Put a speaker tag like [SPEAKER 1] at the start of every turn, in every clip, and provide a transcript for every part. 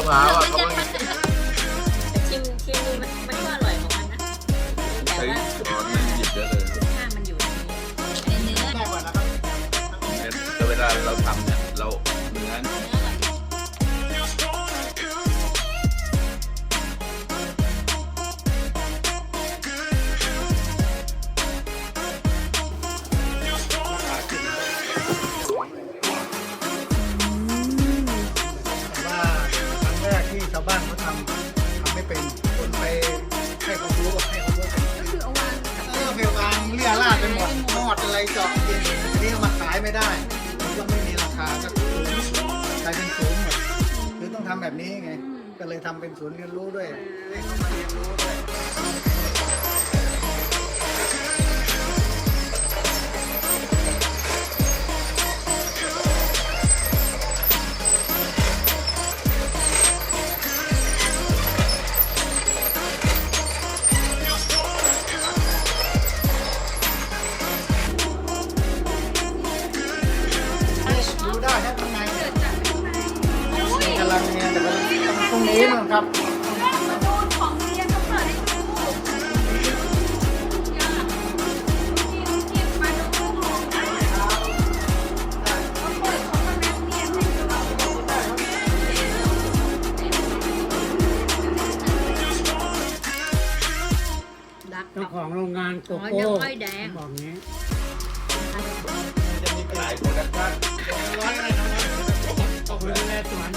[SPEAKER 1] ะพร้าวอะมันเขา
[SPEAKER 2] ที่ชาวบ้านเขาทำทำไม่เป็นคนไปให้ความรู้ให้ความรู้กันก็คื
[SPEAKER 3] อเอาวางเออไปวางเลี่ยราดไปหมดหมอดอะไรเจาะกินอันนี้เอาม
[SPEAKER 2] าขายไม่ได้มันก็ไม่มีราคาก็สูงกลายเป็นสูงหมด
[SPEAKER 3] คือต้องทำแบบนี้ไง ก
[SPEAKER 2] ็เลยทำเป็นศูนย์เรียนรู้ด้วย
[SPEAKER 3] ให้เขามาเรียนรู้ด้วย ลัง
[SPEAKER 2] เนี่ยแต่กำลังตรงนี้มั้งครับมาด
[SPEAKER 3] ูของเรียนเขาเปิดให้ดูย่ากินมาดูของอะเ
[SPEAKER 2] ขาเปิด
[SPEAKER 3] ของมาแม่เรียนให้ดู
[SPEAKER 4] ดักเจ้า
[SPEAKER 5] ของโรงงานโกอ๋อโก้ยังไม่
[SPEAKER 4] แดงบ
[SPEAKER 5] อกงี้
[SPEAKER 2] จะมีหลายโปรดั
[SPEAKER 1] กชั่น
[SPEAKER 2] ร้อยอะไรนะต้องดู
[SPEAKER 5] แลสวน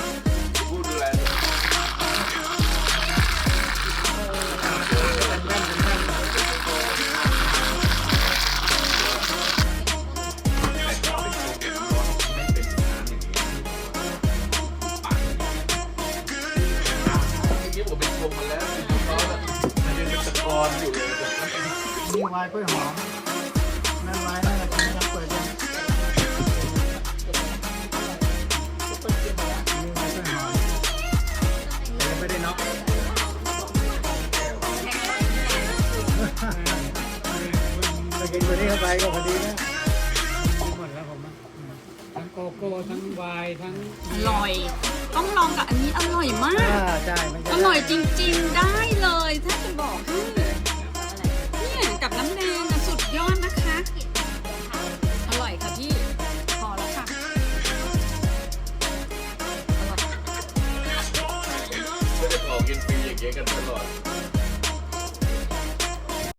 [SPEAKER 1] มเป็นชมาแล้วเขามันยังเป็นตะกอนอยู่เลย
[SPEAKER 2] มีไวน์กล้วยหอมนั่นวน์นั่นแหละที่ยังเปิดยังมีไวน์กล้วยหอม
[SPEAKER 6] แต่ยังไม่ได้น็อก
[SPEAKER 5] ถ้ากินตัวนี้เข้าไป
[SPEAKER 2] ก็พอดีนะ
[SPEAKER 5] ทั้งวายทั้งอร่อ
[SPEAKER 3] ย
[SPEAKER 6] ต้องลองกับอันนี้อร่อ
[SPEAKER 3] ยมาก
[SPEAKER 2] อร่อยจ
[SPEAKER 3] ริงๆ ได้เลยถ้าจะบอกให้เนี่ยกับน้ำแดงสุดยอดนะคะ
[SPEAKER 6] อร่อย
[SPEAKER 3] ค่ะพี่ พอแล้วค่ะออย
[SPEAKER 1] ไม่ได้ขอกินฟรีอย่างเงี้ยกันตลอด